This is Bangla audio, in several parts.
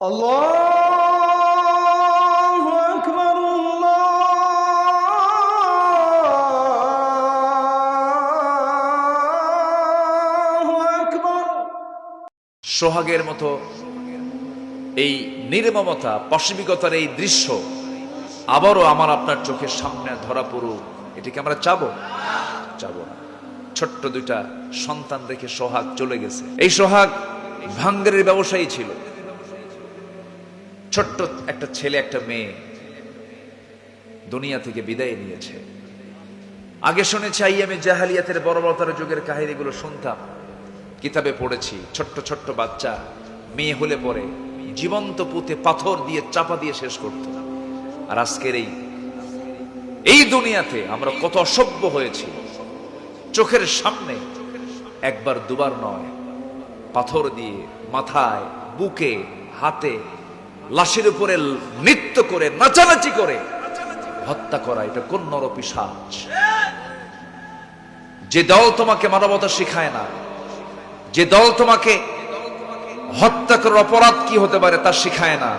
الله أكبر الله أكبر সোহাগের মতো এই নির্মমতা পাশবিকতার এই দৃশ্য আবারও আমার আপনার চোখের সামনে ধরা পড়ুক এটিকে আমরা চাবো চাবো না ছোট্ট দুইটা সন্তান রেখে সোহাগ চলে গেছে এই সোহাগ ভাঙ্গারের ব্যবসায়ী ছিল ছোট্ট একটা ছেলে, একটা মেয়ে দুনিয়া থেকে বিদায় নিয়েছে। আগে শুনেছি আইয়ামে জাহালিয়াতের বর্বরতার যুগের কাহিনীগুলো শুনতাম, কিতাবে পড়েছি, ছোট্ট ছোট্ট বাচ্চা, মেয়ে হলে পরে জীবন্ত পুঁতে পাথর দিয়ে চাপা দিয়ে শেষ করত। আর আজকের এই এই দুনিয়াতে আমরা কত অসভ্য হয়েছি। চোখের সামনে একবার দুবার নয়, পাথর দিয়ে মাথায়, বুকে, হাতে লাশের উপরে নৃত্য করে, নাচানাচি করে। হত্যা করা, এটা কোন নরপিসাজ যে দল তোমাকে মানবতা শিখায় না, যে দল তোমাকে হত্যা করার অপরাধ কি হতে পারে তা শিখায় না।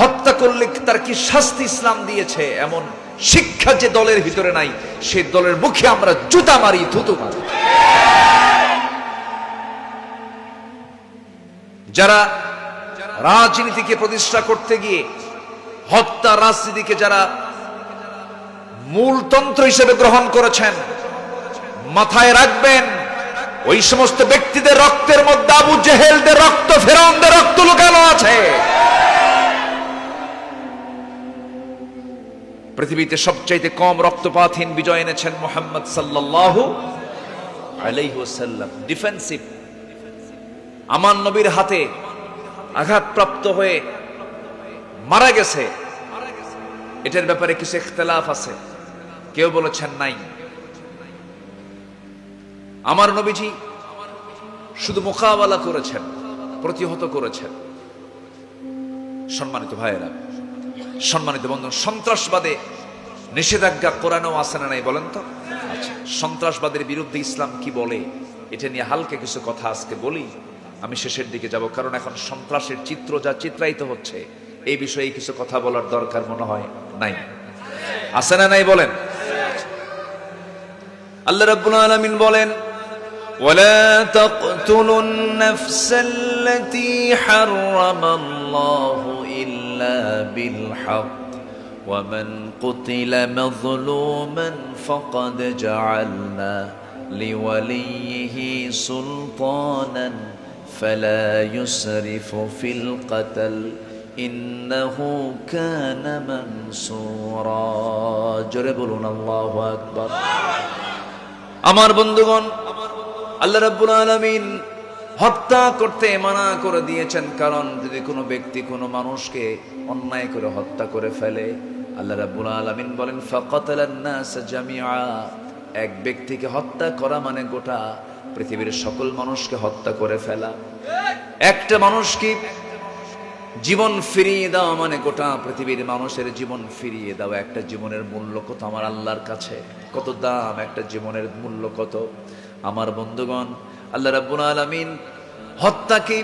হত্যা করলে তার কি শাস্তি ইসলাম দিয়েছে? এমন শিক্ষা যে দলের ভিতরে নাই, সে দলের মুখে আমরা জুতা মারি, থুতু মারি। যারা রাজনীতিকে প্রতিষ্ঠা করতে গিয়ে হত্যা রাজনীতিকে যারা মূলতন্ত্র হিসেবে গ্রহণ করেছেন, মাথায় রাখবেন, ওই সমস্ত ব্যক্তিদের রক্তের মধ্যে আবু জেহেলদের রক্ত, ফেরাউনদের রক্ত লুকানো আছে। পৃথিবীতে সবচাইতে কম রক্তপাতহীন বিজয় এনেছেন মোহাম্মদ সাল্লাল্লাহু আলাইহি ওয়াসাল্লাম। ডিফেন্সিভ আমার নবীর হাতে আঘাতপ্রাপ্ত হয়ে মারা গেছে। এটার ব্যাপারে কিছু ইখতলাফ আছে। কেউ বলেছেন নাই। আমার নবীজি শুধু মোকাবেলা করেছেন, প্রতিহত করেছেন। সম্মানিত ভাইয়েরা, সম্মানিত বন্ধু, সন্ত্রাসবাদে নিষেধাজ্ঞা কোরআনেও আছে না নাই বলেন তো? আচ্ছা সন্ত্রাসবাদের বিরুদ্ধে ইসলাম কি বলে? এটা নিয়ে হালকা কিছু কথা আজকে বলি। আমি শেষের দিকে যাব কারণ এখন সন্ত্রাসের চিত্র যা চিত্রায়িত হচ্ছে এই বিষয়ে কিছু কথা বলার দরকার মনে হয় নাই আছে না নাই বলেন আল্লাহ রাব্বুল আলামিন বলেন ولا تقتلوا النفس التي حرم الله إلا بالحق ومن قتل مظلوما فقد جعلنا لوليه سلطانا فلا يسرف في القتل إنه كان منصورا جربنا الله أكبر আমার বন্ধুগণ আল্লাহ রাব্বুল আলামিন হত্যা করতে মানা করে দিয়েছেন কারণ যদি কোনো ব্যক্তি কোনো মানুষকে অন্যায় করে হত্যা করে ফেলে আল্লাহ রাব্বুল আলামিন বলেন ফাকাতালান নাস জামিআ এক ব্যক্তিকে হত্যা করা মানে গোটা পৃথিবীর সকল মানুষকে হত্যা করে ফেলা। একটা মানুষকে জীবন ফিরিয়ে দাও মানে গোটা পৃথিবীর মানুষের জীবন ফিরিয়ে দাও একটা জীবনের মূল্য কত আমার আল্লাহর কাছে? কত দাম? একটা জীবনের মূল্য কত? আমার বন্ধুগণ, আল্লাহ রাব্বুল আলামিন হত্যাকে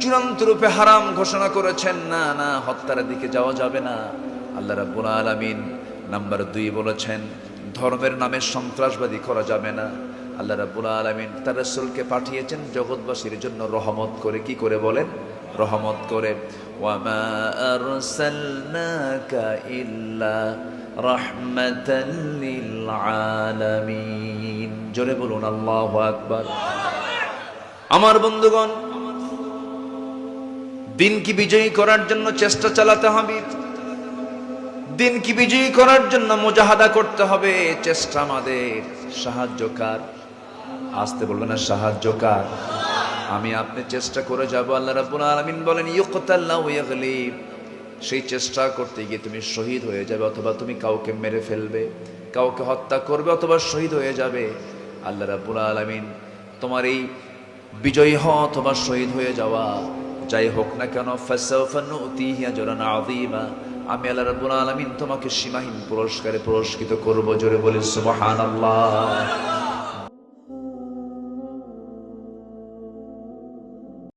চূড়ান্ত রূপে হারাম ঘোষণা করেছেন। না না, হত্যার দিকে যাওয়া যাবে না। আল্লাহ রাব্বুল আলামিন নাম্বার দুই বলেছেন, ধর্মের নামে সন্ত্রাসবাদী করা যাবে না। আল্লাহ রাবুল আলমিন তার রসুলকে পাঠিয়েছেন জগৎবাসীর জন্য রহমত করে। কি করে বলেন? রহমত করে। জোরে বলুন, আল্লাহ আকবর। আমার বন্ধুগণ, দিন কি বিজয়ী করার জন্য চেষ্টা চালাতে হবে? দিন কি বিজয়ী করার জন্য মোজাহাদা করতে হবে? চেষ্টা আমাদের সাহায্যকার আসতে বলবে না সাহায্যকার আমি আপনি চেষ্টা করে যাব, আল্লাহ রাব্বুল আলামিন বলেন সেই চেষ্টা করতে গিয়ে তুমি শহীদ হয়ে যাবে অথবা তুমি কাউকে মেরে ফেলবে, কাউকে হত্যা করবে অথবা শহীদ হয়ে যাবে। আল্লাহ রাব্বুল আলামিন তোমার এই বিজয়ী হ অথবা শহীদ হয়ে যাওয়া। যাই হোক না কেন আযীমা। আমি আল্লাহ রাব্বুল আলামিন তোমাকে সীমাহীন পুরস্কারে পুরস্কৃত করব, জোরে বলি, সুবহানাল্লাহ।